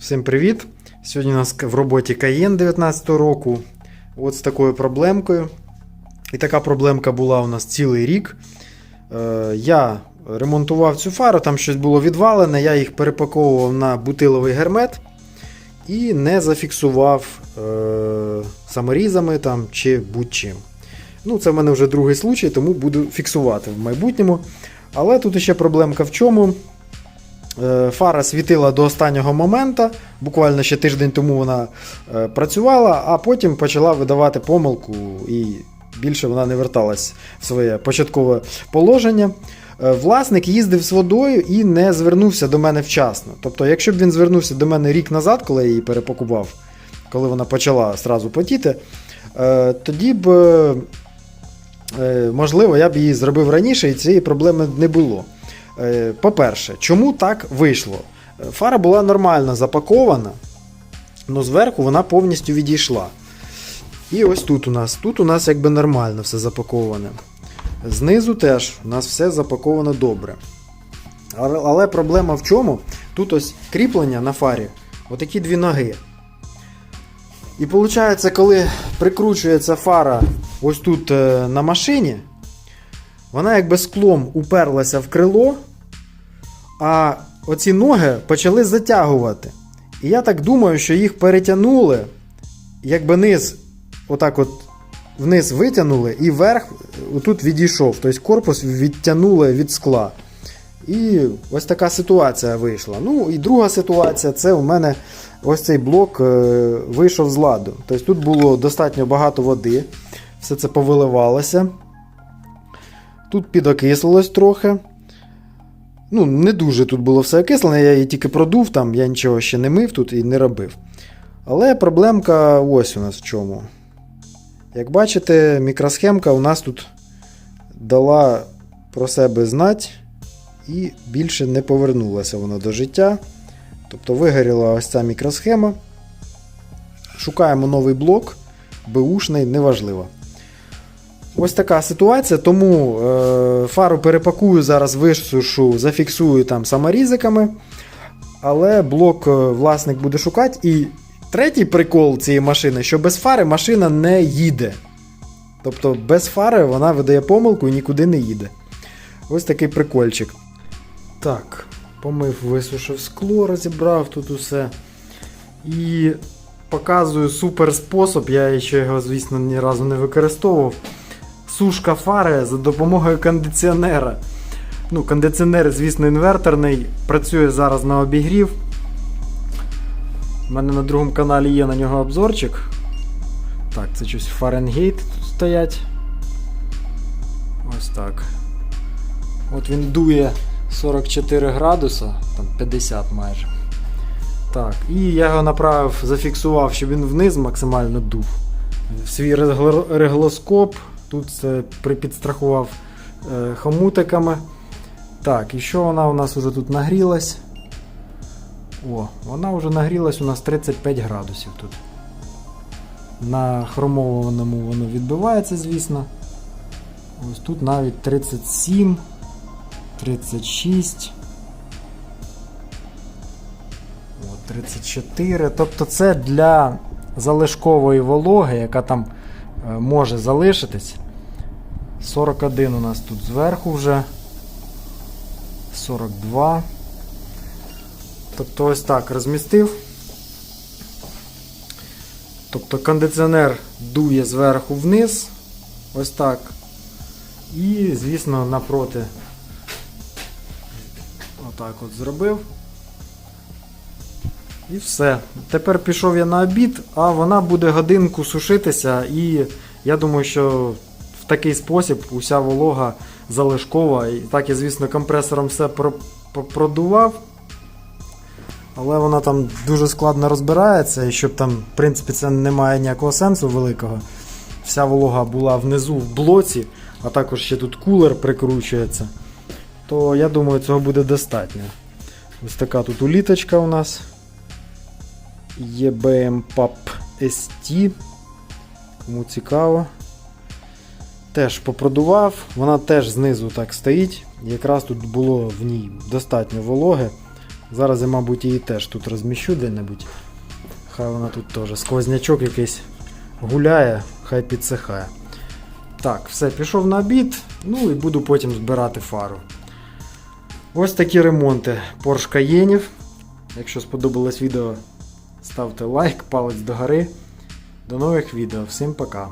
Всім привіт! Сьогодні у нас в роботі Cayenne 19 року. От з такою проблемкою. І така проблемка була у нас цілий рік. Е, я ремонтував цю фару, там щось було відвалене, я їх перепаковував на бутиловий гермет і не зафіксував е, саморізами там, чи будь-чим. Ну, це в мене вже другий случай, тому буду фіксувати в майбутньому. Але тут ще проблемка в чому. Е, Фара світила до останнього моменту, буквально ще тиждень тому вона е, працювала, а потім почала видавати помилку і більше вона не верталась в своє початкове положення. Е, Власник їздив з водою і не звернувся до мене вчасно. Тобто, якщо б він звернувся до мене рік назад, коли я її перепакував, коли вона почала сразу потіти, тоді б, можливо, я б її зробив раніше і цієї проблеми не було. Е, По-перше, чому так вийшло? Е, Фара була нормально запакована, але зверху вона повністю відійшла. І ось тут у нас. Тут у нас якби нормально все запаковане. Знизу теж у нас все запаковано добре. Але, проблема в чому? Тут ось кріплення на фарі, отакі дві ноги. І виходить, коли прикручується фара ось тут е, на машині, вона якби склом уперлася в крило, а оці ноги почали затягувати. І я так думаю, що їх перетягнули, якби низ, отак от вниз витягнули, і верх отут відійшов. Тобто корпус відтягнули від скла. І ось така ситуація вийшла. Ну і друга ситуація це у мене ось цей блок е, вийшов з ладу. Тобто тут було достатньо багато води, все це повиливалося. Тут підокислилось трохи. Ну, не дуже тут було все окислене, я її тільки продув, там я нічого ще не мив тут і не робив. Але проблемка ось у нас в чому. Як бачите, мікросхемка у нас тут дала про себе знать і більше не повернулася вона до життя. Тобто вигоріла ось ця мікросхема. Шукаємо новий блок, беушний, неважливо. Ось така ситуація, тому е, фару перепакую, зараз висушу, зафіксую там саморізиками. Але блок е, власник буде шукати. І третій прикол цієї машини, що без фари машина не їде. Тобто без фари вона видає помилку і нікуди не їде. Ось такий прикольчик. Так, помив, висушив скло, розібрав тут усе. І показую супер спосіб. Я ще його, звісно, ні разу не використовував. Сушка фари за допомогою кондиціонера. Ну, кондиціонер, звісно, інверторний. Працює зараз на обігрів. У мене на другому каналі є на нього обзорчик. Так, це щось Фаренгейт тут стоять. Ось так. От він дує 44 градуса, там 50 майже. Так, і я його направив, зафіксував, щоб він вниз максимально дув. Свій регло- реглоскоп. Тут це припідстрахував е, хомутиками. Так, і що вона у нас вже тут нагрілась? О, вона вже нагрілась у нас 35 градусів тут. На хромованому воно відбивається, звісно. Ось тут навіть 37, 36. О, 34. Тобто це для залишкової вологи, яка там може залишитись. 41 у нас тут зверху вже. 42. Тобто ось так розмістив. Тобто кондиціонер дує зверху вниз. Ось так. І, звісно, напроти. Отак от зробив. І все. Тепер пішов я на обід, а вона буде годинку сушитися, і я думаю, що в такий спосіб уся волога залишкова. І так я, звісно, компресором все про- про- продував. Але вона там дуже складно розбирається, і щоб там, в принципі, це не має ніякого сенсу великого. Вся волога була внизу в блоці, а також ще тут кулер прикручується. То я думаю, цього буде достатньо. Ось така тут уліточка у нас. EBM PAP ST. Кому цікаво. Теж попродував, вона теж знизу так стоїть. Якраз тут було в ній достатньо вологи. Зараз я, мабуть, її теж тут розміщу де-небудь. Хай вона тут теж. Сквознячок якийсь гуляє, хай підсихає. Так, все, пішов на обід, ну і буду потім збирати фару. Ось такі ремонти Porsche Cayenne. Якщо сподобалось відео, ставте лайк, палець догори. До нових відео. Всім пока.